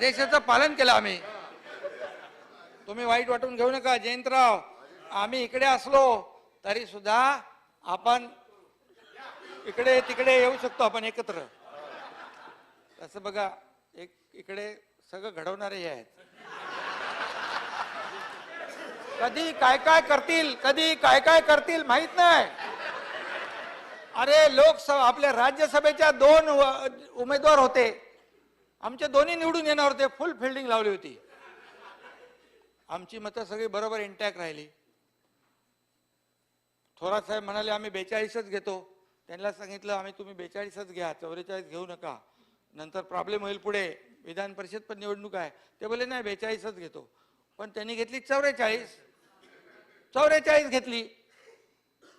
देशाचं पालन केलं आम्ही. तुम्ही वाईट वाटून घेऊ नका जयंतराव. आम्ही इकडे असलो तरी सुद्धा आपण इकडे तिकडे येऊ शकतो आपण एकत्र. तसं बघा एक इकडे सगळं घडवणारे हे आहेत. कधी काय काय करतील कधी काय काय करतील माहीत नाही. अरे लोकसभा आपल्या राज्यसभेच्या दोन उमेदवार होते. आमच्या दोन्ही निवडून येणार होते फुल फिल्डिंग लावली होती. आमची मतं सगळी बरोबर इंटॅक्ट राहिली. थोरात साहेब म्हणाले आम्ही बेचाळीसच घेतो. त्यांना सांगितलं आम्ही तुम्ही बेचाळीसच घ्या चौवेचाळीस घेऊ नका. नंतर प्रॉब्लेम होईल पुढे. विधान परिषद पण निवडणूक आहे. ते बोले नाही बेचाळीसच घेतो. पण त्यांनी घेतली चौवेचाळीस. चौवेचाळीस घेतली.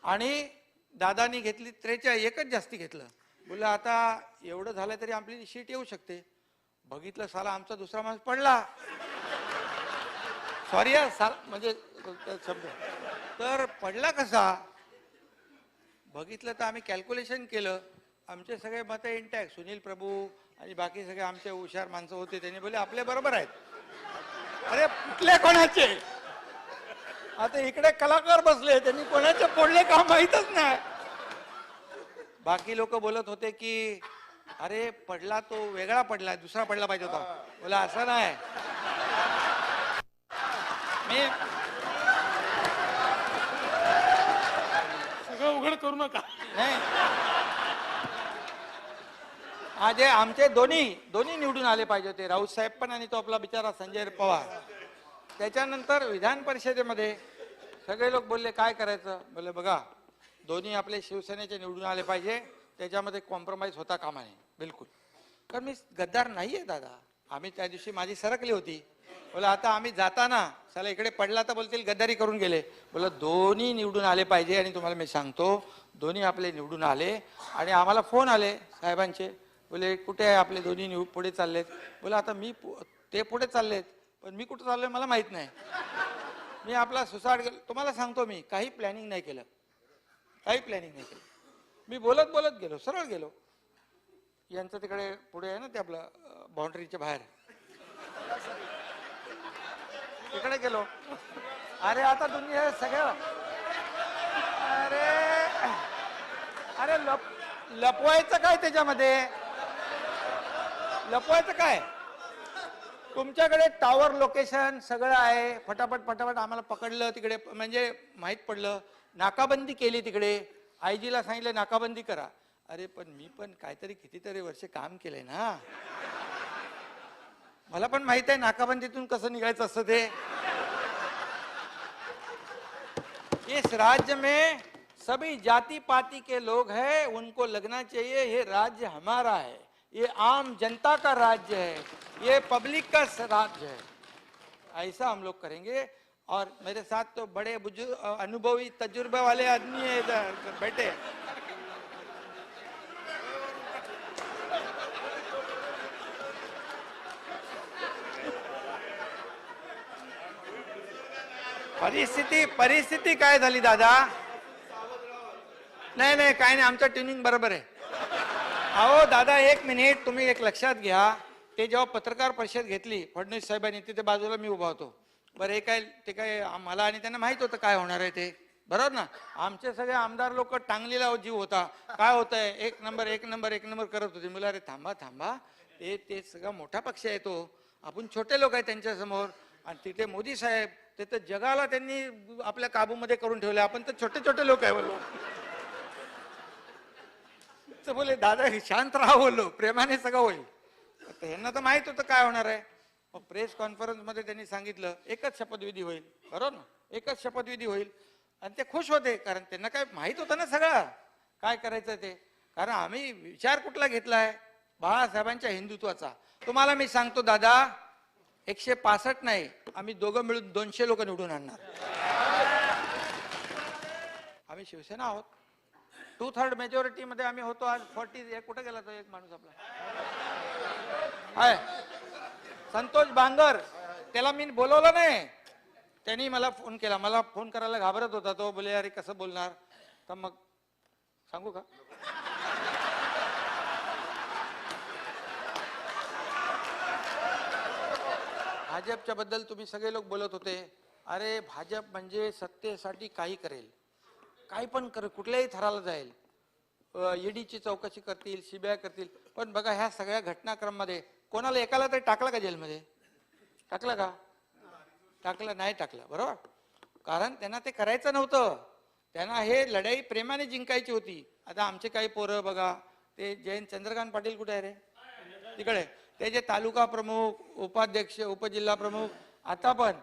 आणि दादानी घेतली त्रेचाळीस एकच जास्ती घेतलं. बोललं आता एवढं झालं तरी आपली शीट येऊ शकते. बघितलं साला आमचा दुसरा माणूस पडला. सॉरी साल म्हणजे शब्द. तर पडला कसा? बघितलं तर आम्ही कॅल्क्युलेशन केलं. आमचे सगळे मत इंटॅक्ट सुनील प्रभू आणि बाकी सगळे आमचे हुशार माणसं होते. त्यांनी बोले आपले बरोबर आहेत. अरे कुठले कोणाचे? आता इकडे कलाकार बसले. त्यांनी कोणाचे पडले का माहीतच नाही. बाकी लोक बोलत होते की अरे पडला तो वेगळा पडला दुसरा पडला पाहिजे होता. बोला असं नाही. मी सगळं उघड करू नका. नाही. आज हे आमचे दोन्ही दोन्ही निवडून आले पाहिजे होते राऊत साहेब पण आणि तो आपला बिचारा संजय पवार. त्याच्यानंतर विधान परिषदेमध्ये सगळे लोक बोलले काय करायचं? बोलले बघा दोन्ही आपले शिवसेनेचे निवडून आले पाहिजे त्याच्यामध्ये कॉम्प्रोमाइज होता कामा नये. बिलकुल. कारण मी गद्दार नाही आहे दादा. आम्ही त्या दिवशी माझी सरकली होती. बोला आता आम्ही जाताना चला इकडे पडला तर बोलतील गद्दारी करून गेले. बोला दोन्ही निवडून आले पाहिजे आणि तुम्हाला मी सांगतो दोन्ही आपले निवडून आले आणि आम्हाला फोन आले साहेबांचे. बोले कुठे आहे आपले दोन्ही निव पुढे चाललेत? बोला आता मी पु- ते पुढे चाललेत पण मी कुठं चाललोय मला माहीत नाही. मी आपला सुसाट गेलो तुम्हाला सांगतो मी काही प्लॅनिंग नाही केलं. काही प्लॅनिंग नाही केलं. मी बोलत बोलत गेलो सरळ गेलो. यांचं तिकडे पुढे आहे ना ते आपलं बाउंड्रीच्या बाहेर. तिकडे गेलो. अरे आता तुम्ही हे सगळं अरे अरे लप लपवायचं काय त्याच्यामध्ये? लपवायचं काय? तुमच्याकडे टॉवर लोकेशन सगळं आहे. फटाफट फटाफट आम्हाला पकडलं तिकडे म्हणजे माहीत पडलं. नाकाबंदी केली तिकडे. आयजीला सांगितलं नाकाबंदी करा. अरे पण मी पण काहीतरी कितीतरी वर्ष काम केलंय ना. मला पण माहीत आहे नाकाबंदीतून कसं निघायचं असतं ते. इस राज्य में सभी जाति पाति के लोग हैं उनको लगना चाहिए ये राज्य हमारा है। ये आम जनता का राज्य है ये पब्लिक का राज्य है। ऐसा हम लोग करेंगे। और मेरे साथ तो बड़े बुजुर्ग अनुभवी तजुर्बे वाले आदमी है इधर बैठे परिस्थिती परिस्थिती काय झाली दादा? नाही नाही काय नाही आमचं ट्युनिंग बरोबर आहे. अहो दादा एक मिनिट तुम्ही एक लक्षात घ्या. ते जेव्हा पत्रकार परिषद घेतली फडणवीस साहेबांनी तिथे बाजूला मी उभा होतो. बरं हे काय ते काय मला आणि त्यांना माहीत होतं काय होणार आहे ते. बरोबर ना? आमचे सगळे आमदार लोक टांगलेला जीव होता. काय होतंय? एक नंबर एक नंबर एक नंबर करत होते. मुलं अरे थांबा थांबा. ते ते सगळा मोठा पक्ष आहे तो. आपण छोटे लोक आहे त्यांच्यासमोर. आणि तिथे मोदी साहेब ते तर जगाला त्यांनी आपल्या काबूमध्ये करून ठेवले आपण तर छोटे छोटे लोक आहे बोलो तर बोले दादा हे शांत राहा बोललो. प्रेमाने सगळं होईल. तर ह्यांना तर माहीत होतं काय होणार आहे. मग प्रेस कॉन्फरन्समध्ये त्यांनी सांगितलं एकच शपथविधी होईल. बरोबर ना? एकच शपथविधी होईल. आणि ते खुश होते कारण त्यांना काय माहीत होतं ना सगळं. काय करायचं ते? कारण आम्ही विचार कुठला घेतला आहे बाळासाहेबांच्या हिंदुत्वाचा. तुम्हाला मी सांगतो दादा एकशे पासष्ट नाही आम्ही दोघं मिळून दोनशे लोक निवडून आणणार. आम्ही शिवसेना आहोत. टू थर्ड मेजॉरिटीमध्ये आम्ही होतो आज. फॉर्टी कुठे गेला तो एक माणूस आपला? हाय. संतोष बांगर. त्याला मी बोलवलं नाही. त्यांनी मला फोन केला. मला फोन करायला घाबरत होता. तो बोले अरे कसं बोलणार? तर मग सांगू का? भाजपच्या बद्दल तुम्ही सगळे लोक बोलत होते. अरे भाजप म्हणजे सत्तेसाठी काही करेल. काही पण कर कुठल्याही थराला जाईल. ईडीची चौकशी करतील सीबीआय करतील. पण बघा ह्या सगळ्या घटनाक्रममध्ये कोणाला एकाला तरी टाकला का जेलमध्ये? टाकलं का? टाकलं नाही टाकलं बरोबर? कारण त्यांना ते करायचं नव्हतं. त्यांना हे लढाई प्रेमाने जिंकायची होती. आता आमचे काही पोरं बघा ते जयंत चंद्रकांत पाटील कुठे आहे रे? तिकडे. ते जे तालुका प्रमुख उपाध्यक्ष उपजिल्हा प्रमुख आता पण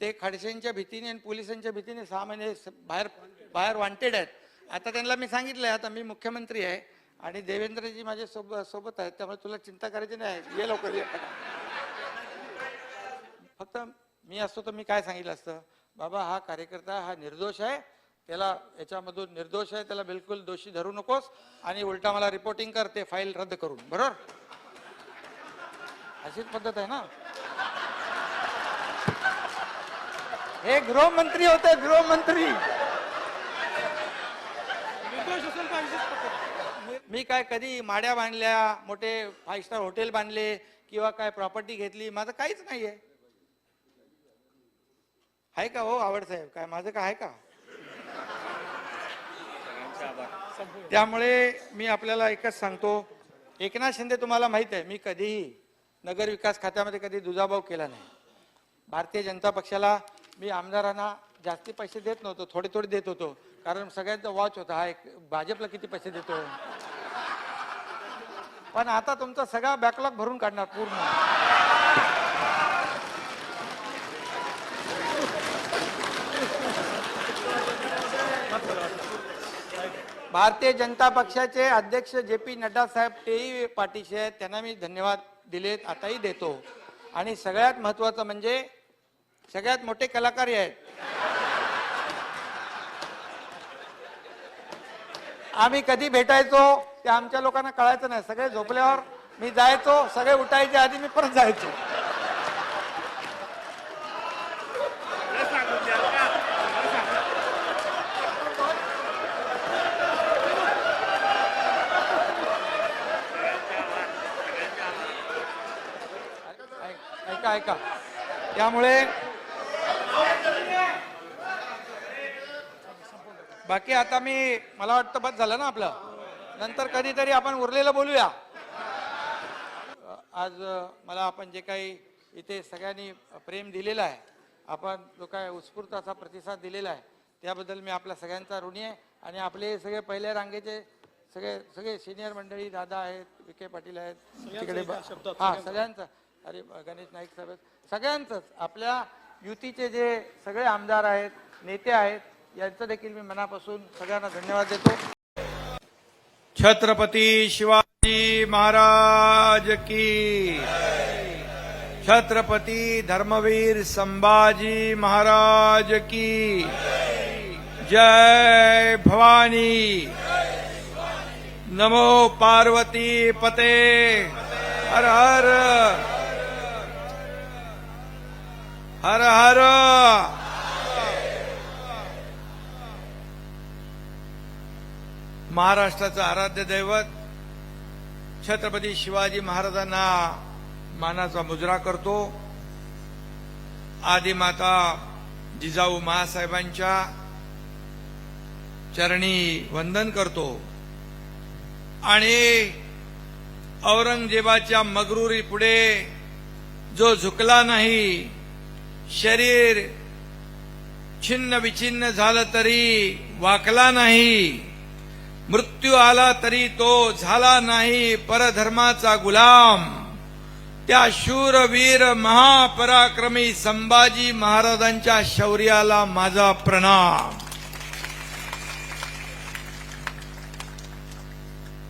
ते खडसेंच्या भीतीने आणि पोलिसांच्या भीतीने सहा महिने बाहेर बाहेर वांटेड आहेत. आता त्यांना मी सांगितलंय आता मी मुख्यमंत्री आहे. आणि देवेंद्रजी माझ्या सोबत सोबत आहेत त्यामुळे तुला चिंता करायची नाही. ये लवकर ये. फक्त मी असतो तर मी काय सांगितलं असतं? बाबा हा कार्यकर्ता हा निर्दोष आहे. त्याला याच्यामधून निर्दोष आहे त्याला बिलकुल दोषी धरू नकोस. आणि उलटा मला रिपोर्टिंग कर ते फाईल रद्द करून. बरोबर? अशीच पद्धत आहे ना? हे गृहमंत्री होते गृहमंत्री. मी- काय कधी माड्या बांधल्या मोठे फाईव्ह स्टार हॉटेल बांधले किंवा काय प्रॉपर्टी घेतली माझं काहीच नाही आहे का हो आवड साहेब? काय माझं काय आहे का? त्यामुळे मी आपल्याला एकच सांगतो एकनाथ शिंदे तुम्हाला माहीत आहे मी कधीही नगर विकास खात्यामध्ये कधी दुजाभाव केला नाही. भारतीय जनता पक्षाला मी आमदारांना जास्ती पैसे देत नव्हतो थोडे थोडे देत होतो कारण सगळ्यांचा वॉच होता हा एक भाजपला किती पैसे देतो पण आता तुमचा सगळा बॅकलॉग भरून काढणार पूर्ण. भारतीय जनता पक्षाचे अध्यक्ष जे पी नड्डा साहेब तेही पाठीशी आहेत. त्यांना मी धन्यवाद दिलेत आताही देतो. आणि सगळ्यात महत्वाचं म्हणजे सगळ्यात मोठे कलाकार आहेत. आम्ही कधी भेटायचो? ते आमच्या लोकांना कळायचं नाही. सगळे झोपल्यावर मी जायचो सगळे उठायच्या आधी मी परत जायचो. ऐका ऐका. त्यामुळे बाकी आता मी मला वाटतं बस झालं ना आपलं? नंतर कधीतरी आपण उरलेलं बोलूया. आज मला आपण जे काही इथे सगळ्यांनी प्रेम दिलेलं आहे आपण जो काय उत्स्फूर्त असा प्रतिसाद दिलेला आहे त्याबद्दल मी आपल्या सगळ्यांचा ऋणी आहे आणि आपले सगळे पहिल्या रांगेचे सगळे सगळे सिनियर मंडळी दादा आहेत विखे पाटील आहेत तिकडे हा सगळ्यांचं. अरे गणेश नाईक साहेब. सगळ्यांचंच. आपल्या युतीचे जे सगळे आमदार आहेत नेते आहेत यांचं देखील मी मनापासून सगळ्यांना धन्यवाद देतो. छत्रपती शिवाजी महाराज की छत्रपती धर्मवीर संभाजी महाराज की जय भवानी। नमो पार्वती पते। हर हर। हर हर। महाराष्ट्राचं आराध्य दैवत छत्रपती शिवाजी महाराजांना मानाचा मुजरा करतो. आदिमाता जिजाऊ महासाहेबांच्या चरणी वंदन करतो. आणि औरंगजेबाच्या मगरुरी पुढे जो झुकला नाही शरीर छिन्न विछिन्न झालं तरी वाकला नाही. मृत्यू आला तरी तो झाला नाही परधर्माचा गुलाम. त्या शूरवीर महापराक्रमी संभाजी महाराजांच्या शौर्याला माझा प्रणाम.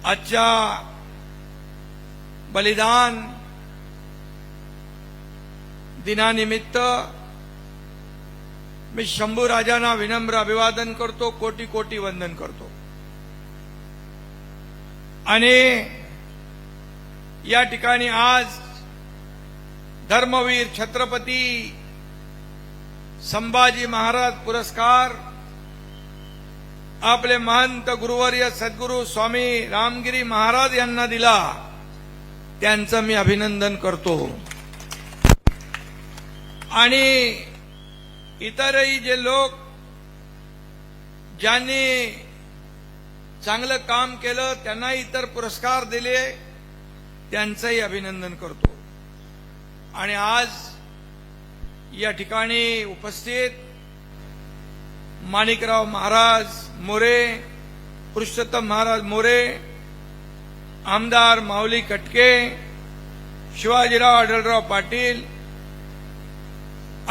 आजच्या बलिदान दिनानिमित्त मी शंभू राजांना विनम्र अभिवादन करतो कोटी कोटी वंदन करतो. आणि या ठिकाणी आज धर्मवीर छत्रपती संभाजी महाराज पुरस्कार आपले महंत गुरुवर्य सद्गुरू स्वामी रामगिरी महाराज यांना दिला. त्यांचं मी अभिनंदन करतो. आणि इतरही जे लोक ज्यांनी चांगलं काम केलं त्यांना इतर पुरस्कार दिले त्यांचंही अभिनंदन करतो. आणि आज या ठिकाणी उपस्थित माणिकराव महाराज मोरे पुरुषोत्तम महाराज मोरे आमदार माऊली कटके शिवाजीराव आढळराव पाटील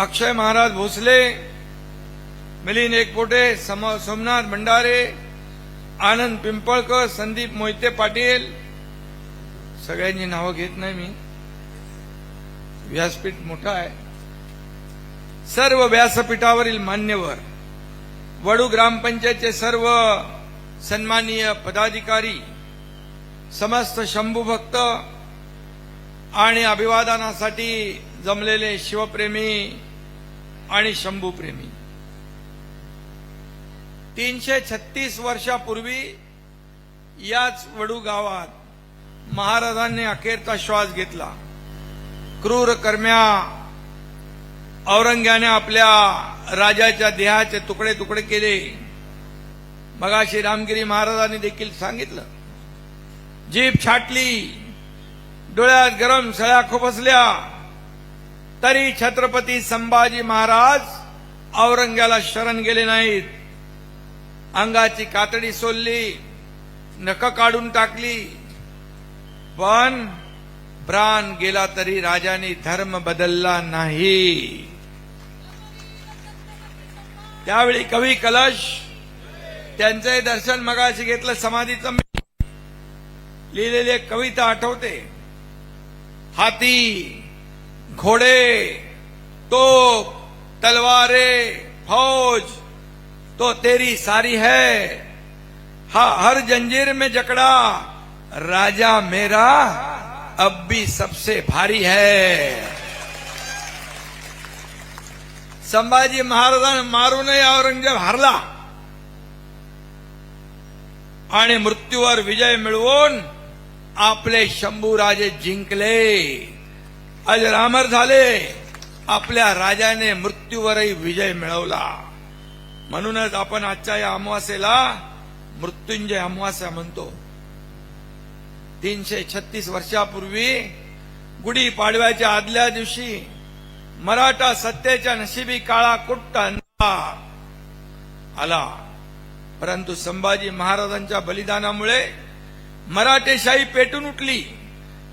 अक्षय महाराज भोसले मिलिंद एकपोटे सोमनाथ भंडारे आनंद पिंपळकर संदीप मोहिते पाटील. सगळ्यांची नावं घेत नाही मी. व्यासपीठ मोठं आहे. सर्व व्यासपीठावरील मान्यवर वडू ग्रामपंचायतचे सर्व सन्माननीय पदाधिकारी समस्त शंभू भक्त आणि अभिवादनासाठी जमलेले शिवप्रेमी आणि शंभूप्रेमी. तीनशे छत्तीस वर्षापूर्वी याच वडू गावात महाराजांनी अखेरचा श्वास घेतला. क्रूर कर्म्या औरंग्याने आपल्या राजाच्या देहाचे तुकडे तुकडे केले. मगाशी रामगिरी महाराजांनी देखील सांगितलं. जीभ छाटली डोळ्यात गरम सळ्या खोपसल्या तरी छत्रपती संभाजी महाराज औरंग्याला शरण गेले नाहीत. अंगाची कातडी सोलली नख काढून टाकली. पण प्राण गेला तरी राजाने धर्म बदलला नाही. त्यावेळी कवी कलश त्यांचंही दर्शन मगाशी घेतलं समाधीचं लिहिलेली कविता आठवते. हाती घोडे तोप तलवारे फौज तो तेरी सारी है। हा हर जंजीर में जकड़ा। राजा मेरा अब भी सबसे भारी है। संभाजी महाराजांना मारूनही औरंगजेब हारला। आणि मृत्यूवर विजय मिळवून आपले शंभूराजे जिंकले. अजरामर झाले. आपल्या राजाने मृत्यूवरही विजय मिळवला. म्हणूनच आपण आजच्या या अमावास्येला मृत्युंजय अमावास्या म्हणतो. तीनशे छत्तीस वर्षापूर्वी गुढी पाडव्याच्या आदल्या दिवशी मराठा सत्तेच्या नशिबी काळा कुट्ट आला. परंतु संभाजी महाराजांच्या बलिदानामुळे मराठेशाही पेटून उठली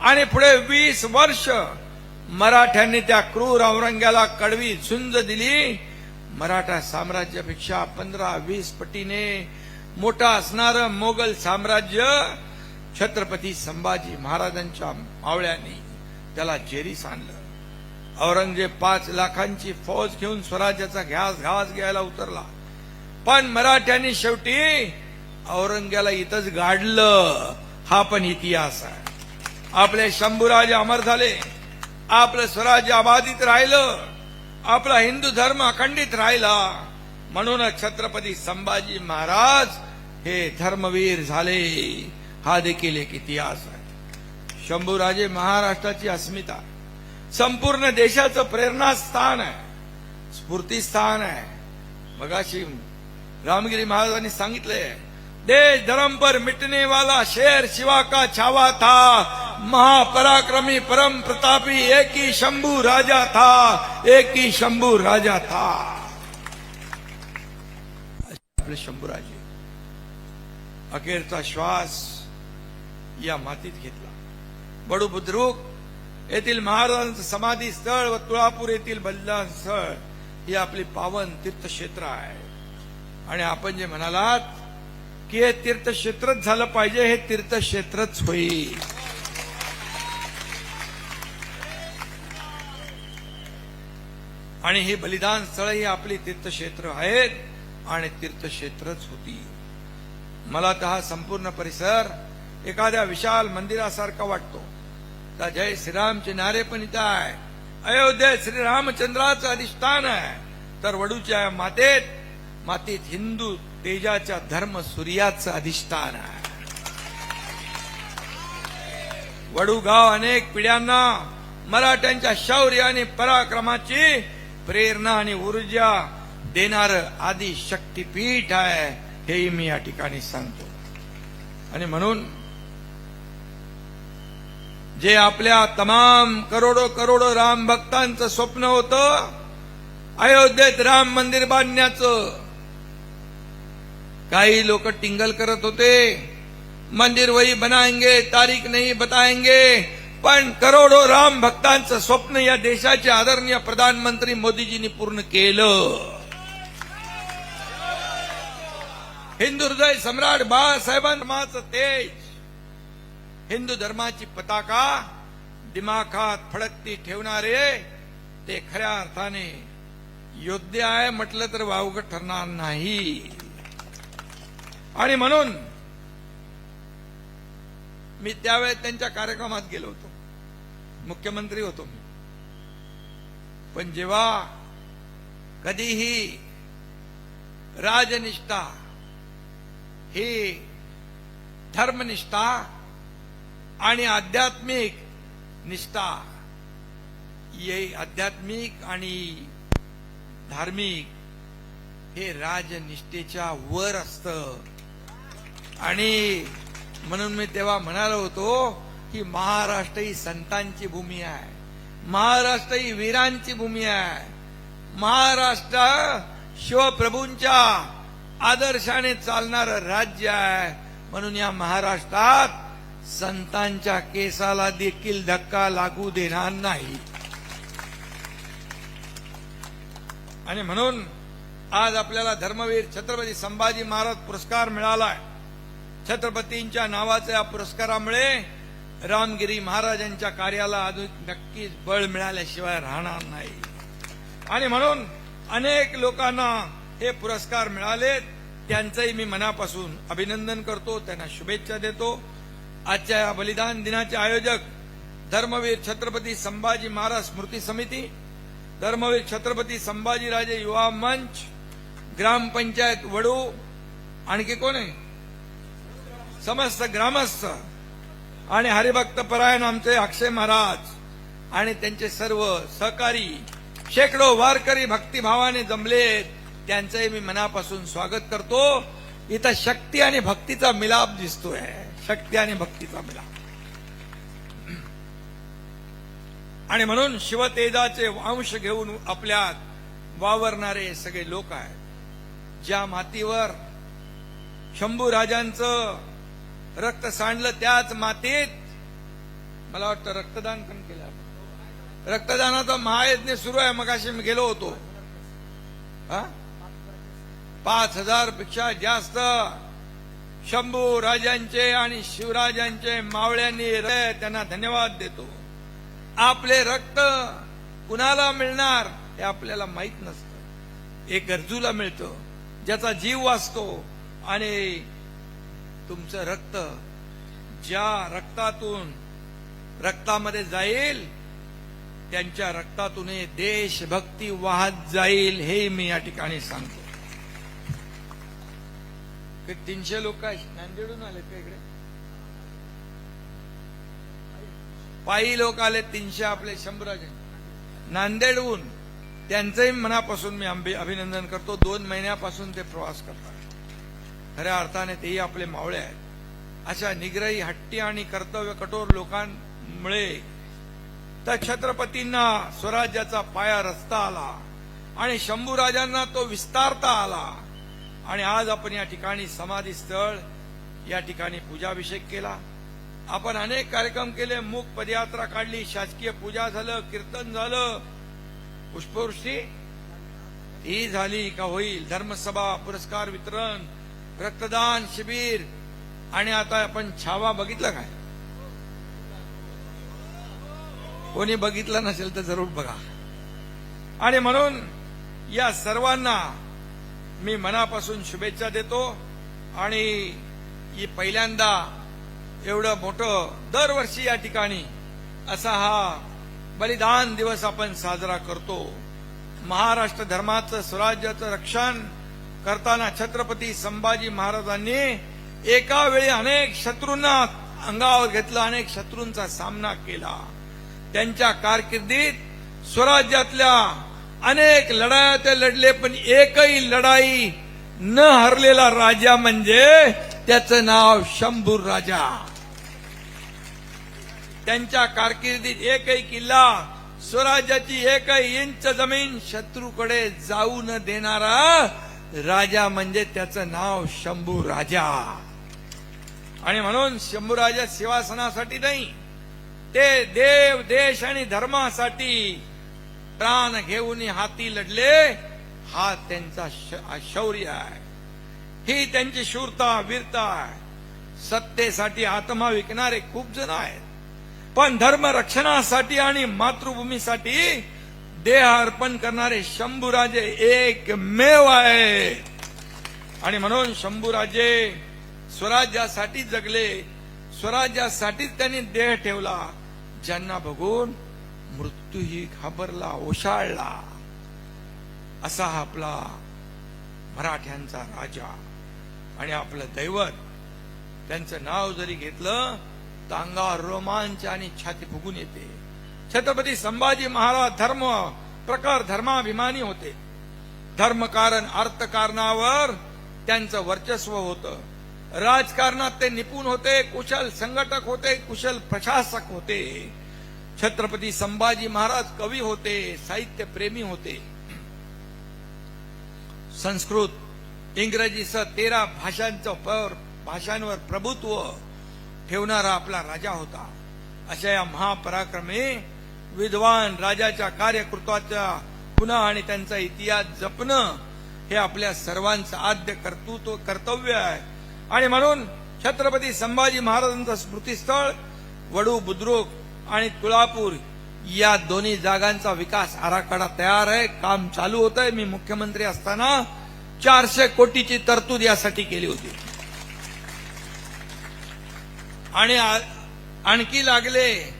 आणि पुढे वीस वर्ष मराठ्यांनी त्या क्रूर औरंग्याला कडवी झुंज दिली मराठा साम्राज्यापेक्षा पंधरा वीस पटीने मोठा असणारं मोगल साम्राज्य छत्रपती संभाजी महाराजांच्या मावळ्यांनी त्याला जेरीस आणलं. औरंगजेब पाच लाखांची फौज घेऊन स्वराज्याचा घास घास घ्यायला उतरला. पण मराठ्यांनी शेवटी औरंग्याला इथंच गाडलं. हा पण इतिहास आहे. आपले शंभूराजे अमर झाले. आपलं स्वराज्य अबाधित राहिलं. आपला हिंदू धर्म अखंडित राहिला. म्हणूनच छत्रपती संभाजी महाराज हे धर्मवीर झाले. हा देखील एक इतिहास आहे. शंभूराजे महाराष्ट्राची अस्मिता. संपूर्ण देशाचं प्रेरणास्थान आहे. स्फूर्तीस्थान आहे. मगाशी रामगिरी महाराजांनी सांगितलंय देश धर्म पर मिटने वाला शेर शिवा का छावा था। महापराक्रमी परम प्रतापी एक ही शंभू राजा था। एक ही शंभू राजा था। आपले शंभूराजे अखेरचा श्वास या मातीत घेतला। बडू बुद्रुक येथील महाराजांचं समाधी स्थळ व तुळापूर येथील बलिदान स्थळ ही आपली पावन तीर्थक्षेत्र आहे. आणि आपण जे म्हणालात की हे तीर्थक्षेत्रच झालं पाहिजे हे तीर्थक्षेत्रच होईल. आणि ही बलिदान स्थळ ही आपली तीर्थक्षेत्र आहेत आणि तीर्थक्षेत्रच होती. मला तर हा संपूर्ण परिसर एखाद्या विशाल मंदिरासारखा वाटतो. त्या जय श्रीरामचे नारे पण इथं आहे. अयोध्या श्रीरामचंद्राचं अधिष्ठान आहे. तर वडूच्या मातेत मातीत हिंदू तेजाच्या धर्म सूर्याचं अधिष्ठान आहे. वडूगाव अनेक पिढ्यांना मराठ्यांच्या शौर्य आणि पराक्रमाची प्रेरणा आणि ऊर्जा देणार आदी शक्तीपीठ आहे हेही मी या ठिकाणी सांगतो. आणि म्हणून जे आपल्या तमाम करोडो करोडो राम भक्तांचं स्वप्न होतं अयोध्येत राम मंदिर बांधण्याचं काही लोक टिंगल करत होते। मंदिर वही बनाएंगे तारीख नहीं बताएंगे। पण करोडो राम भक्तांचं स्वप्न या देशाचे आदरणीय प्रधानमंत्री मोदीजींनी पूर्ण केलं। हिंदू हृदय सम्राट बाळासाहेबांचं तेज। हिंदू धर्माची पताका दिमाखात फडकती ठेवणारे ते खऱ्या अर्थाने योद्धे आहे म्हटलं तर वावग ठरणार नाही। आणि म्हणून मी त्यावेळेस त्यांच्या कार्यक्रमात गेलो होतो. मुख्यमंत्री होतो मी. पण जेव्हा कधीही राजनिष्ठा ही धर्मनिष्ठा आणि आध्यात्मिक निष्ठा ये आध्यात्मिक आणि धार्मिक हे राजनिष्ठेच्या वर असतं. आणि म्हणून मी तेव्हा म्हणालो होतो की महाराष्ट्र ही संतांची भूमी आहे. महाराष्ट्र ही वीरांची भूमी आहे. महाराष्ट्र शिवप्रभूंच्या आदर्शाने चालणारं राज्य आहे. म्हणून या महाराष्ट्रात संतांच्या केसाला देखील धक्का लागू देणार नाही. आणि म्हणून आज आपल्याला धर्मवीर छत्रपती संभाजी महाराज पुरस्कार मिळालाय. छत्रपतींच्या नावाच्या या पुरस्कारामुळे रामगिरी महाराजांच्या कार्याला अजून नक्कीच बळ मिळाल्याशिवाय राहणार नाही. आणि म्हणून अनेक लोकांना हे पुरस्कार मिळालेत. त्यांचंही मी मनापासून अभिनंदन करतो. त्यांना शुभेच्छा देतो. आजच्या या बलिदान दिनाचे आयोजक धर्मवीर छत्रपती संभाजी महाराज स्मृती समिती धर्मवीर छत्रपती संभाजीराजे युवा मंच ग्रामपंचायत वडू आणखी कोण आहे? समस्त ग्रामस्थ आणि हरिभक्त परायण आमचे अक्षय महाराज आणि त्यांचे सर्व सहकारी शेकडो वारकरी भक्तिभावाने जमलेत त्यांचंही मी मनापासून स्वागत करतो. इथं शक्ती आणि भक्तीचा मिलाप दिसतोय. शक्ती आणि भक्तीचा मिलाप. आणि म्हणून शिवतेजाचे अंश घेऊन आपल्यात वावरणारे सगळे लोक आहेत. ज्या मातीवर शंभू राजांचं रक्त सांडलं त्याच मातीत. मला वाटतं रक्तदान पण केलं रक्तदानाचा महायज्ञ सुरू आहे मग मी गेलो होतो. हा? पाच हजारपेक्षा जास्त शंभू राजांचे आणि शिवराजांचे मावळ्यांनी त्यांना धन्यवाद देतो. आपले रक्त कुणाला मिळणार हे आपल्याला माहीत नसतं. एक गरजूला मिळतं ज्याचा जीव वाचतो आणि तुमचं रक्त ज्या रक्तातून रक्तामध्ये जाईल त्यांच्या रक्तातून देशभक्ती वाहत जाईल हे मी या ठिकाणी सांगतो. ते तीनशे लोक नांदेडून आले का इकडे? पायी लोक आले तीनशे आपले शंभराचे नांदेडहून त्यांचंही मनापासून मी अभिनंदन करतो. दोन महिन्यापासून ते प्रवास करतात. खऱ्या अर्थाने तेही आपले मावळे आहेत. अशा निग्रही हट्टी आणि कर्तव्य कठोर लोकांमुळे त्या छत्रपतींना स्वराज्याचा पाया रचता आला आणि शंभूराजांना तो विस्तारता आला. आणि आज आपण या ठिकाणी समाधी स्थळ या ठिकाणी पूजाभिषेक केला. आपण अनेक कार्यक्रम केले मूक पदयात्रा काढली शासकीय पूजा झालं कीर्तन झालं. पुष्पवृष्टी? ही झाली का होईल? धर्मसभा पुरस्कार वितरण रक्तदान शिबिर आणि आता आपण छावा बघितला काय? कोणी बघितलं नसेल तर जरूर बघा. आणि म्हणून या सर्वांना मी मनापासून शुभेच्छा देतो आणि ही पहिल्यांदा एवढं मोठं दरवर्षी या ठिकाणी असा हा बलिदान दिवस आपण साजरा करतो. महाराष्ट्र धर्माचं स्वराज्याचं रक्षण करताना छत्रपती संभाजी महाराजांनी एका वेळी अनेक शत्रूंना अंगावर घेतलं अनेक शत्रूंचा सामना केला. त्यांच्या कारकिर्दीत स्वराज्यातल्या अनेक लढाया ते लढले पण एकही लढाई न हरलेला राजा म्हणजे त्याचं नाव शंभूर राजा. त्यांच्या कारकिर्दीत एकही किल्ला स्वराज्याची एकही इंच जमीन शत्रूकडे जाऊ न देणारा राजा म्हणजे त्याचं नाव शंभू राजा. आणि म्हणून शंभू राजा सिंहासनासाठी नाही ते देव देश आणि धर्मासाठी प्राण घेऊन हाती लढले. हा त्यांचा श- शौर्य आहे. ही त्यांची शूरता वीरता आहे. सत्तेसाठी आत्मा विकणारे खूप जण आहेत. पण धर्म रक्षणासाठी आणि मातृभूमीसाठी देह अर्पण करणारे शंभूराजे एकमेव आहे. आणि म्हणून शंभूराजे स्वराज्यासाठी जगले. स्वराज्यासाठीच त्यांनी देह ठेवला. ज्यांना बघून मृत्यूही घाबरला ओशाळला. असा हा आपला मराठ्यांचा राजा आणि आपलं दैवत. त्यांचं नाव जरी घेतलं तर अंगावर रोमांच आणि छाती फुगून येते. छत्रपती संभाजी महाराज धर्म प्रकार धर्माभिमानी होते. धर्मकारण अर्थकारणावर त्यांचं वर्चस्व होतं. राजकारणात ते निपुण होते कुशल संघटक होते कुशल प्रशासक होते. छत्रपती संभाजी महाराज कवी होते साहित्य प्रेमी होते. संस्कृत इंग्रजीसह तेरा भाषांचं पर भाषांवर प्रभुत्व ठेवणारा आपला राजा होता. अशा या महापराक्रमे विद्वान राजाच्या कार्यकृत्वाच्या पुन्हा आणि त्यांचा इतिहास जपणं हे आपल्या सर्वांचं आद्य कर्तृत्व कर्तव्य आहे. आणि म्हणून छत्रपती संभाजी महाराजांचं स्मृतीस्थळ वडू बुद्रुक आणि तुळापूर या दोन्ही जागांचा विकास आराखडा तयार आहे. काम चालू होत आहे मी मुख्यमंत्री असताना चारशे कोटीची तरतूद यासाठी केली होती. आणि आणखी लागले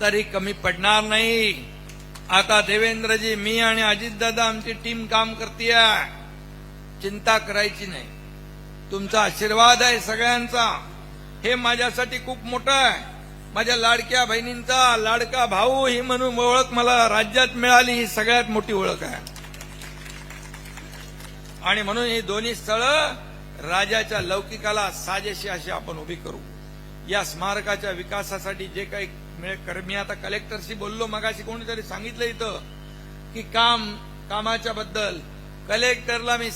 तरी कमी पडणार नाही. आता देवेंद्रजी मी आणि अजितदादा आमची टीम काम करते चिंता करायची नाही. तुमचा आशीर्वाद आहे सगळ्यांचा. हे माझ्यासाठी खूप मोठं आहे. माझ्या लाडक्या बहिणींचा लाडका भाऊ ही म्हणून ओळख मला राज्यात मिळाली ही सगळ्यात मोठी ओळख आहे. आणि म्हणून ही दोन्ही स्थळं राजाच्या लौकिकाला साजेशी अशी आपण उभी करू. या स्मारकाच्या विकासासाठी जे काही मिळ- कर- मी आता कलेक्टरशी बोललो मगाशी कोणीतरी सांगितलं इथं की काम कामाच्या बद्दल. कलेक्टरला मी